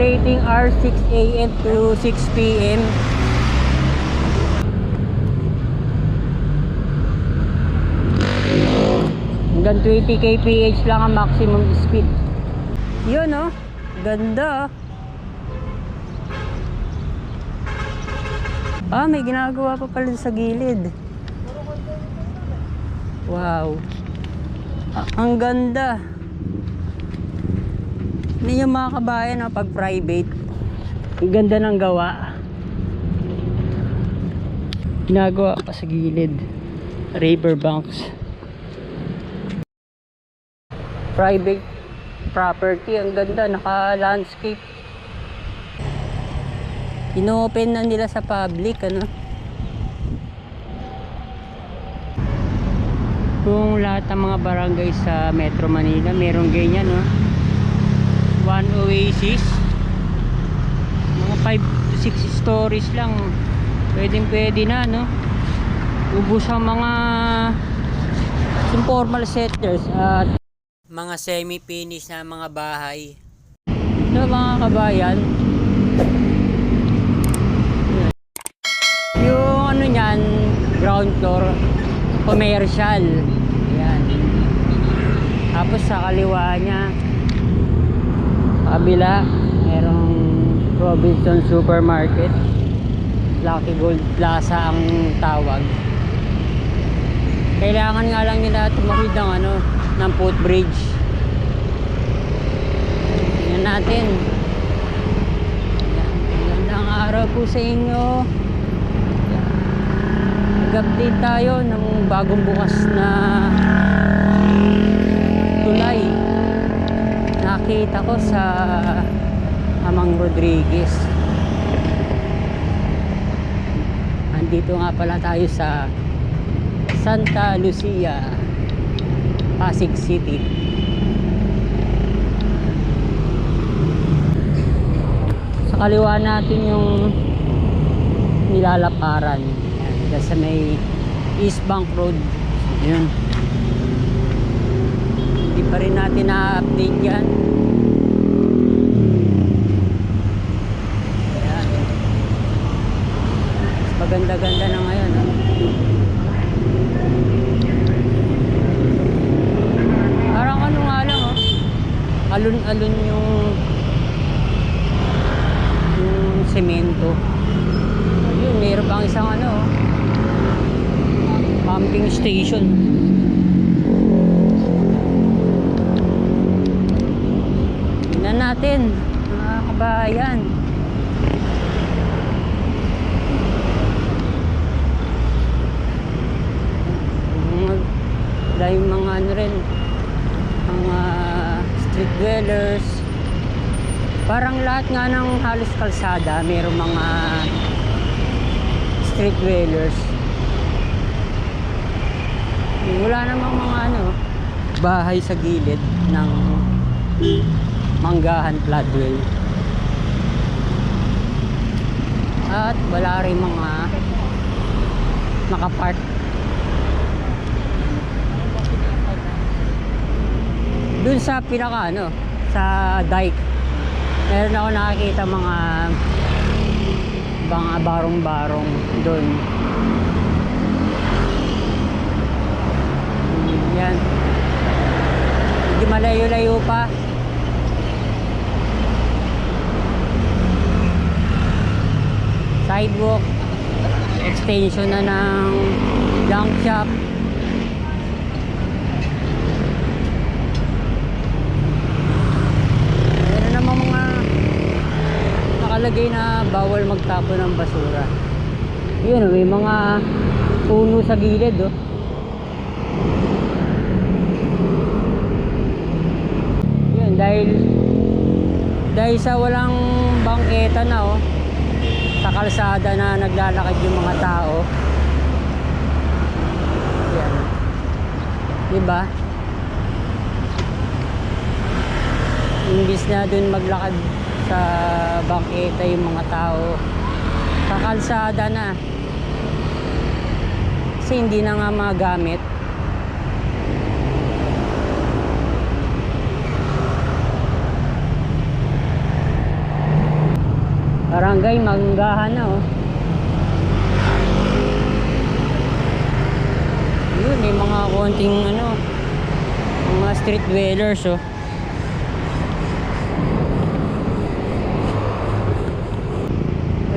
Operating hours 6 a.m. to 6 p.m. Hanggang 20 kph lang ang maximum speed. Yun oh. Ganda oh. Ah, may ginagawa pa pala sa gilid. Wow. Ah, ang ganda. Hindi mga kabayan ah, pag private. Ang ganda ng gawa. Ginagawa pa sa gilid. River banks. Private property. Ang ganda. Naka-landscape. Ino-open na nila sa public, ano? Kung lahat ng mga barangay sa Metro Manila, meron ganyan, no? One Oasis. Mga 5 to 6 stories lang. Pwedeng pwede na, no? Ubus ang mga informal settlers at mga semi-finish na mga bahay. Ito mga kabayan, Yung ano niyan, ground floor, commercial. Yan. Tapos sa kaliwa niya, kabila, merong Robinson Supermarket. Lucky Gold Plaza ang tawag. Kailangan nga lang nila tumawid ng ano, ng footbridge. Tingnan natin. Magandang araw po sa inyo. Nag-update tayo ng bagong bukas na. Nakita ko sa Amang Rodriguez. Andito nga pala tayo sa Santa Lucia, Pasig City. Sa kaliwa natin yung nilalaparan. Yan, sa may East Bank Road. Yun. Hindi pa rin natin na-update. Yan. Mas Maganda-ganda na ngayon. ah. Parang ano nga lang, oh. Alun-alun yung yung semento. Ayun, meron pang isang ano, oh, pumping station. Tingnan natin, mga kabayan. Mga, dahil mga ano rin, mga street dwellers, Parang lahat nga ng halos kalsada, mayroong mga street dwellers. Wala namang mga ano, bahay sa gilid ng Manggahan Floodway. At wala rin mga nakapark. Dun sa pinaka ano, sa dike meron ako nakakita mga mga barong-barong doon. Yan. Hindi malayo-layo pa. Sidewalk. Extension na ng junk shop. Meron namang mga nakalagay na bawal magtapon ng basura. Yun, may mga puno sa gilid, oh. Yun, dahil dahil sa walang bangketa na, oh. Sa kalsada na naglalakad yung mga tao. Yan. Diba? Imbis na dun maglakad sa bangketa yung mga tao. Sa kalsada na. Kasi hindi na nga magamit. barangay Manggahan na oh. Yun, may mga konting ano, mga street dwellers oh.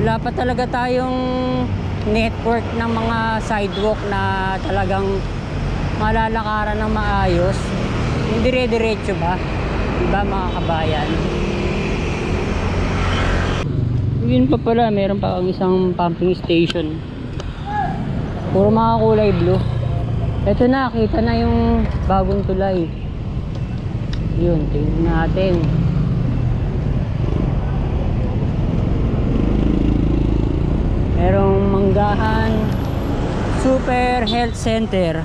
Wala pa talaga tayong network ng mga sidewalk na talagang malalakaran ng maayos. Yung dire-diretso ba? Diba mga kabayan? Yun pa pala, meron pa ang isang pumping station. Puro mga kulay blue. Ito na, kita na yung bagong tulay. Yun, tingnan natin. Merong Manggahan Super Health Center.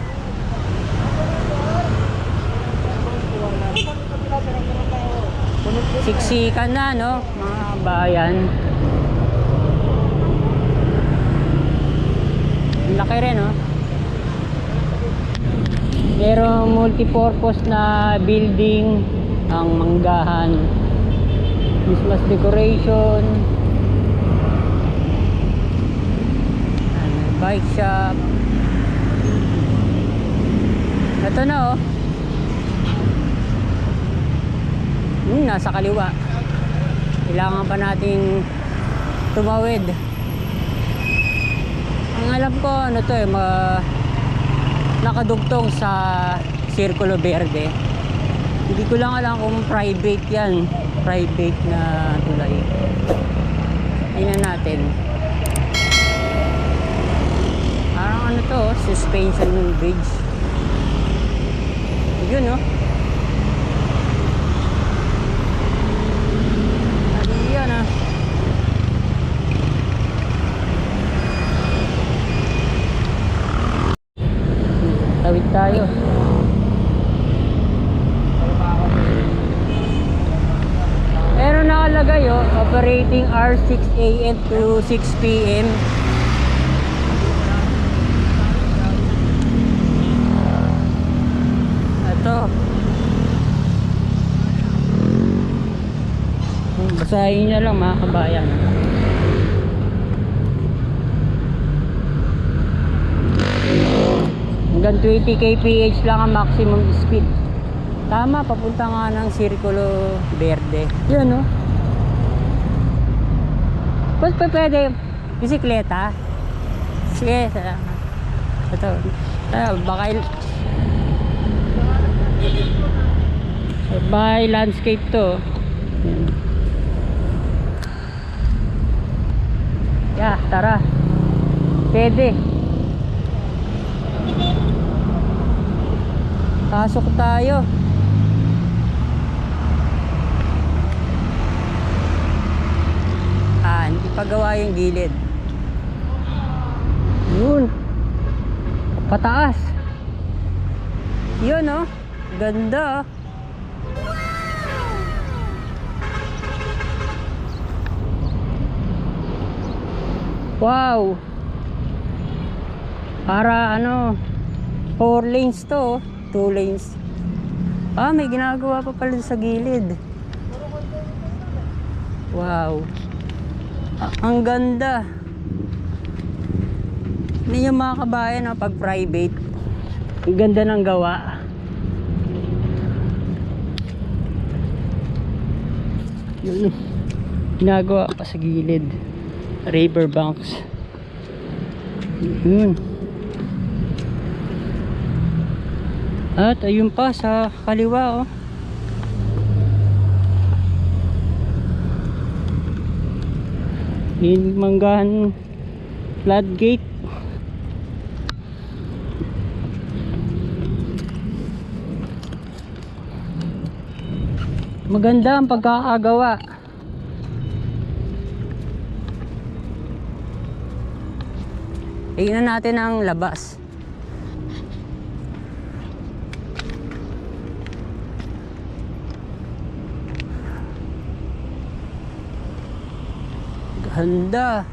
Siksikan na, no? Mga bayan. Laki rin, no? Merong multipurpose na building ang Manggahan. Christmas decoration. Ano, bike shop. Ito na, oh. Hmm, nasa kaliwa. Kailangan pa nating tumawid. Ang alam ko, ano to eh, ma nakadugtong sa Circulo Verde. Hindi ko lang alam kung private yan. Private na tulay. Tingnan natin. Parang to, oh, suspension bridge. Yun, no? Mali yan, ah. Tawid tayo. Pero nakalagay oh, operating hours 6 a.m. to 6 p.m. Ito. Hmm, Basahin niya lang mga kabayan. Hanggang 20 kph lang ang maximum speed. Tama, papunta nga ng Circulo Verde. Yun, no? Pues pa pwede, bisikleta. Sige, salamat. Ito, ah, baka Bye landscape to. Yan. Yeah, tara. Pwede. Pasok tayo. Ah, hindi pa gawa yung gilid. Yun. Pataas. Yun oh. Ganda oh. Wow. Para ano, 4 lanes to, 2 lanes. Ah, may ginagawa pa pala sa gilid. Wow. Ah, ang ganda. Yung mga kabayan no, pag private. Ang ganda ng gawa. Yun. Ginagawa pa sa gilid. River banks. Yun. At ayun pa sa kaliwa oh. Yung manggahan floodgate. Maganda ang pagkakagawa. Tingnan natin ang labas. Ganda.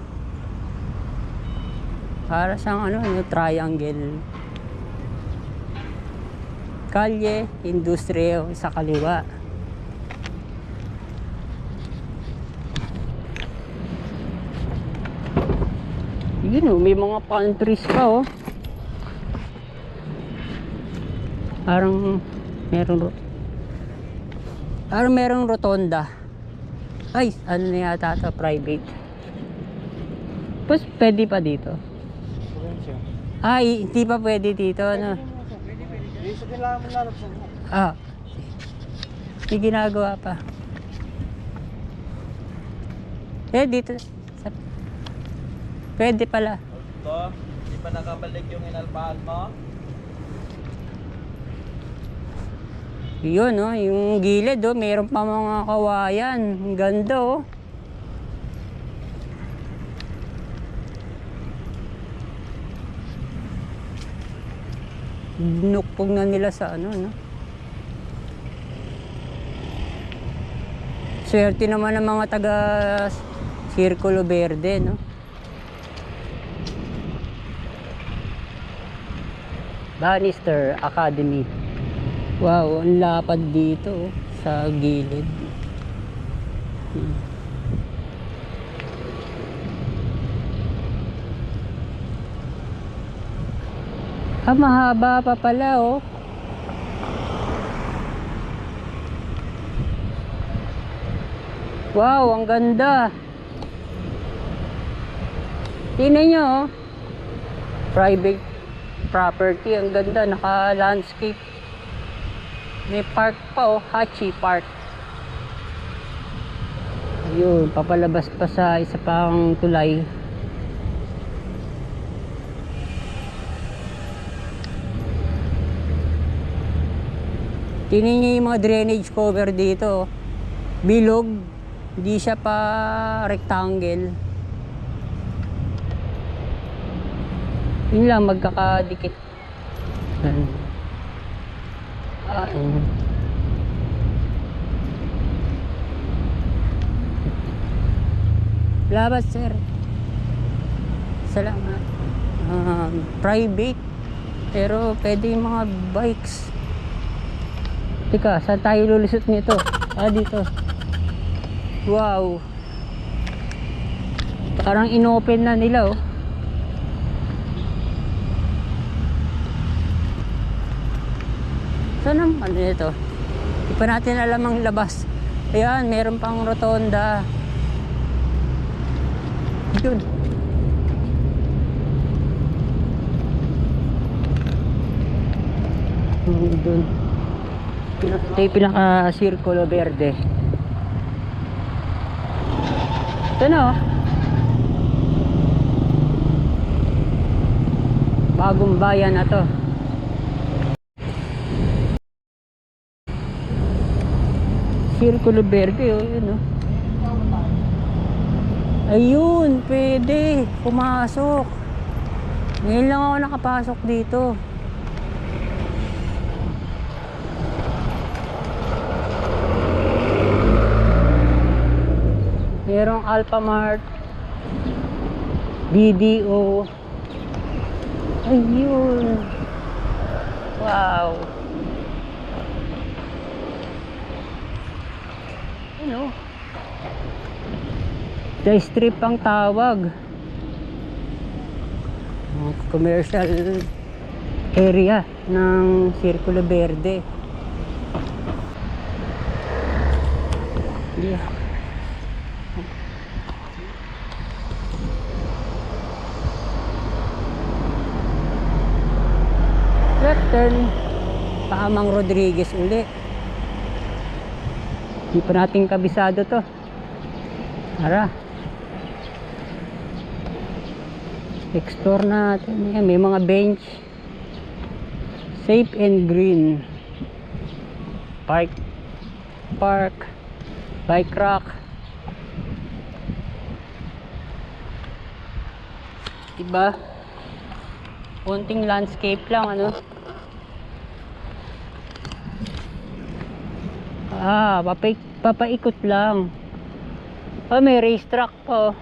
Para siyang ano, ano, triangle. Kalye, industriyo sa kaliwa. Yun oh, may mga palm trees pa oh. Parang meron ro- Parang merong rotonda. Ay, ano na yata to, private. Tapos pwede pa dito. Ay, hindi pa pwede dito, ano. Ah. May ginagawa pa. Eh, dito. Pwede pala. Ito, di pa nakabalik yung inalpahan mo? Yun, oh, yung gilid, oh, meron pa mga kawayan. Ang ganda, oh. Nukpog na nila sa ano, no? Swerte naman ng mga taga Circulo Verde, no? Bannister Academy. Wow, ang lapad dito oh, sa gilid. Hmm. Ah, mahaba pa pala oh. Wow, ang ganda. Tingnan nyo oh. Private property, ang ganda, naka-landscape. May park pa oh, Hachi Park. Ayun, papalabas pa sa isa pang tulay. Tingnan niyo yung mga drainage cover dito. oh. Bilog, hindi siya pa rectangle. Yun lang, magkakadikit. Yan. Ah, yun. Salamat, sir. Salamat. Um, private. Pero pwede yung mga bikes. Teka, saan tayo lulusot nito? Ah, dito. Wow. Parang inopen na nila, oh. Saan ang ano nito? Hindi pa natin alam ang labas. Ayan, meron pang rotonda. Yun. Pina- Ito yung pinaka-circulo verde. Ito na oh. Bagong bayan na to. Circulo verde oh, yun oh. Ayun, pwede. Pumasok. Ngayon lang ako nakapasok dito. Merong Alphamart. BDO. Ayun. Wow. Ano? The strip ang tawag. Commercial area ng Circulo Verde. Yeah. Left turn. Paamang Rodriguez uli. Hindi pa natin kabisado to. Tara. Explore natin. Yan, may mga bench. Safe and green. Park. Park. Bike rack. Diba? Konting landscape lang, ano? Ah, papay, papaikot lang. Ah, may racetrack pa. oh.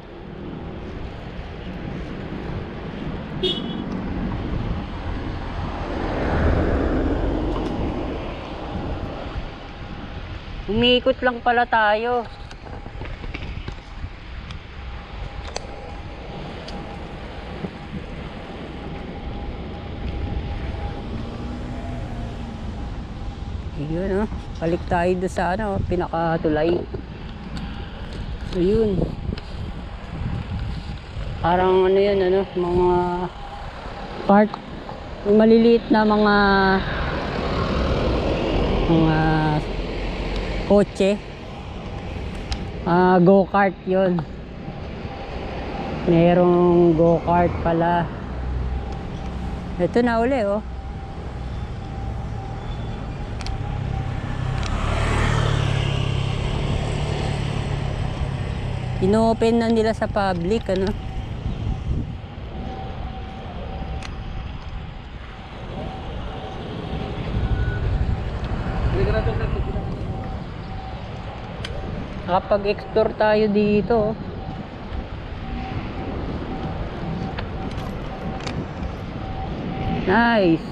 Umiikot lang pala tayo. Ayun, oh. Balik tayo doon sa ano, pinakatulay. Ayun. Parang ano yun, ano, mga park. Maliliit na mga mga kotse. Ah, go-kart yun. Merong go-kart pala. Ito na uli, oh. Ino-open na nila sa public, ano? Nakapag-explore tayo dito. oh. Nice.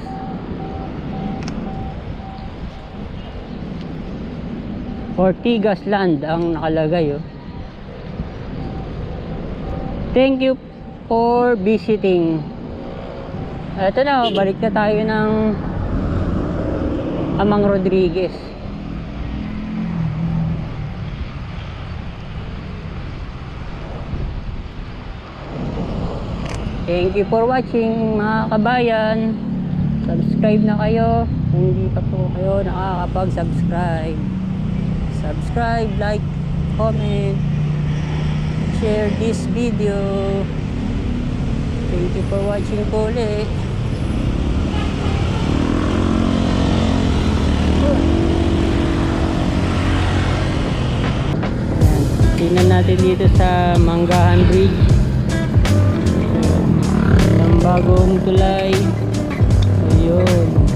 Ortigas Land ang nakalagay oh. Thank you for visiting. Ito na, oh, balik na tayo ng Amang Rodriguez. Thank you for watching mga kabayan. Subscribe na kayo kung hindi pa po kayo nakakapag-subscribe. Subscribe, like, comment, share this video. Thank you for watching po ulit. Tingnan natin dito sa Manggahan Bridge. Ang bagong tulay. Ayun.